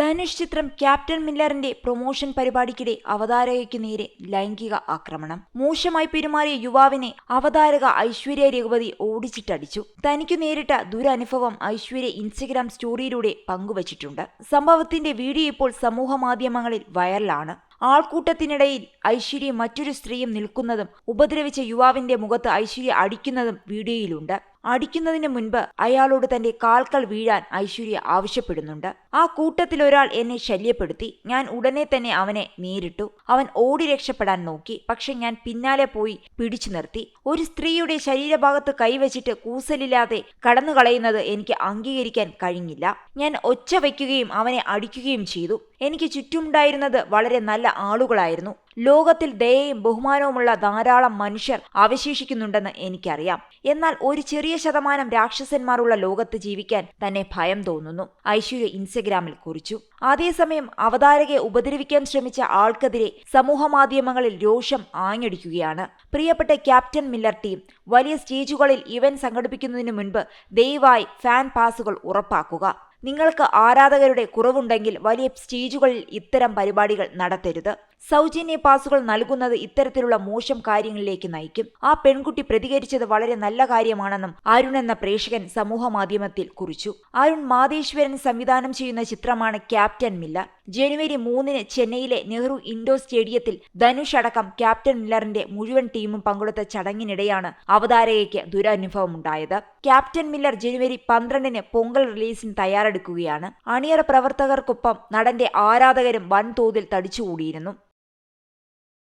ധനുഷ് ചിത്രം captain മില്ലറിന്റെ promotion പരിപാടിക്കിടെ അവതാരകയ്ക്ക് നേരെ ലൈംഗിക ആക്രമണം. മോശമായി പെരുമാറിയ യുവാവിനെ അവതാരക ഐശ്വര്യ രഘുപതി ഓടിച്ചിട്ടടിച്ചു. തനിക്കു നേരിട്ട ദുരനുഭവം ഐശ്വര്യ ഇൻസ്റ്റഗ്രാം സ്റ്റോറിയിലൂടെ പങ്കുവച്ചിട്ടുണ്ട്. സംഭവത്തിന്റെ വീഡിയോ ഇപ്പോൾ സമൂഹ മാധ്യമങ്ങളിൽ വൈറലാണ്. ആൾക്കൂട്ടത്തിനിടയിൽ ഐശ്വര്യ മറ്റൊരു സ്ത്രീയും നിൽക്കുന്നതും ഉപദ്രവിച്ച യുവാവിന്റെ മുഖത്ത് ഐശ്വര്യ അടിക്കുന്നതും വീഡിയോയിലുണ്ട്. അടിക്കുന്നതിന് മുൻപ് അയാളോട് തന്റെ കാൽക്കൾ വീഴാൻ ഐശ്വര്യ ആവശ്യപ്പെടുന്നുണ്ട്. ആ കൂട്ടത്തിൽ ഒരാൾ എന്നെ ശല്യപ്പെടുത്തി. ഞാൻ ഉടനെ തന്നെ അവനെ നേരിട്ടു. അവൻ ഓടി രക്ഷപ്പെടാൻ നോക്കി. പക്ഷെ ഞാൻ പിന്നാലെ പോയി പിടിച്ചു നിർത്തി. ഒരു സ്ത്രീയുടെ ശരീരഭാഗത്ത് കൈവച്ചിട്ട് കൂസലില്ലാതെ കടന്നു കളയുന്നത് എനിക്ക് അംഗീകരിക്കാൻ കഴിഞ്ഞില്ല. ഞാൻ ഒച്ച വയ്ക്കുകയും അവനെ അടിക്കുകയും ചെയ്തു. എനിക്ക് ചുറ്റുമുണ്ടായിരുന്നത് വളരെ നല്ല ആളുകളായിരുന്നു. ലോകത്തിൽ ദയയും ബഹുമാനവുമുള്ള ധാരാളം മനുഷ്യർ അവശേഷിക്കുന്നുണ്ടെന്ന് എനിക്കറിയാം. എന്നാൽ ഒരു ചെറിയ ശതമാനം രാക്ഷസന്മാരുള്ള ലോകത്ത് ജീവിക്കാൻ തന്നെ ഭയം തോന്നുന്നു. ഐശ്വര്യ ഇൻസ്റ്റഗ്രാമിൽ കുറിച്ചു. അതേസമയം അവതാരകയെ ഉപദ്രവിക്കാൻ ശ്രമിച്ച ആൾക്കെതിരെ സമൂഹമാധ്യമങ്ങളിൽ രോഷം ആഞ്ഞടിക്കുകയാണ്. പ്രിയപ്പെട്ട ക്യാപ്റ്റൻ മില്ലർ ടീം വലിയ സ്റ്റേജുകളിൽ ഇവന്റ് സംഘടിപ്പിക്കുന്നതിന് മുൻപ് ദയവായി ഫാൻ പാസുകൾ ഉറപ്പാക്കുക. നിങ്ങൾക്ക് ആരാധകരുടെ കുറവുണ്ടെങ്കിൽ വലിയ സ്റ്റേജുകളിൽ ഇത്തരം പരിപാടികൾ നടത്തരുത്. സൗജന്യ പാസുകൾ നൽകുന്നത് ഇത്തരത്തിലുള്ള മോശം കാര്യങ്ങളിലേക്ക് നയിക്കും. ആ പെൺകുട്ടി പ്രതികരിച്ചത് വളരെ നല്ല കാര്യമാണെന്നും അരുൺ എന്ന പ്രേക്ഷകൻ സമൂഹ മാധ്യമത്തിൽ കുറിച്ചു. അരുൺ മാതേശ്വരൻ സംവിധാനം ചെയ്യുന്ന ചിത്രമാണ് ക്യാപ്റ്റൻ മില്ലർ ജനുവരി മൂന്നിന് ചെന്നൈയിലെ നെഹ്റു ഇൻഡോർ സ്റ്റേഡിയത്തിൽ ധനുഷ് അടക്കം ക്യാപ്റ്റൻ മില്ലറിന്റെ മുഴുവൻ ടീമും പങ്കെടുത്ത ചടങ്ങിനിടെയാണ് അവതാരകയ്ക്ക് ദുരനുഭവമുണ്ടായത്. ക്യാപ്റ്റൻ മില്ലർ ജനുവരി പന്ത്രണ്ടിന് പൊങ്കൽ റിലീസിന് തയ്യാറെടുക്കുകയാണ്. അണിയറ പ്രവർത്തകർക്കൊപ്പം നടന്റെ ആരാധകരും വൻതോതിൽ തടിച്ചുകൂടിയിരുന്നു.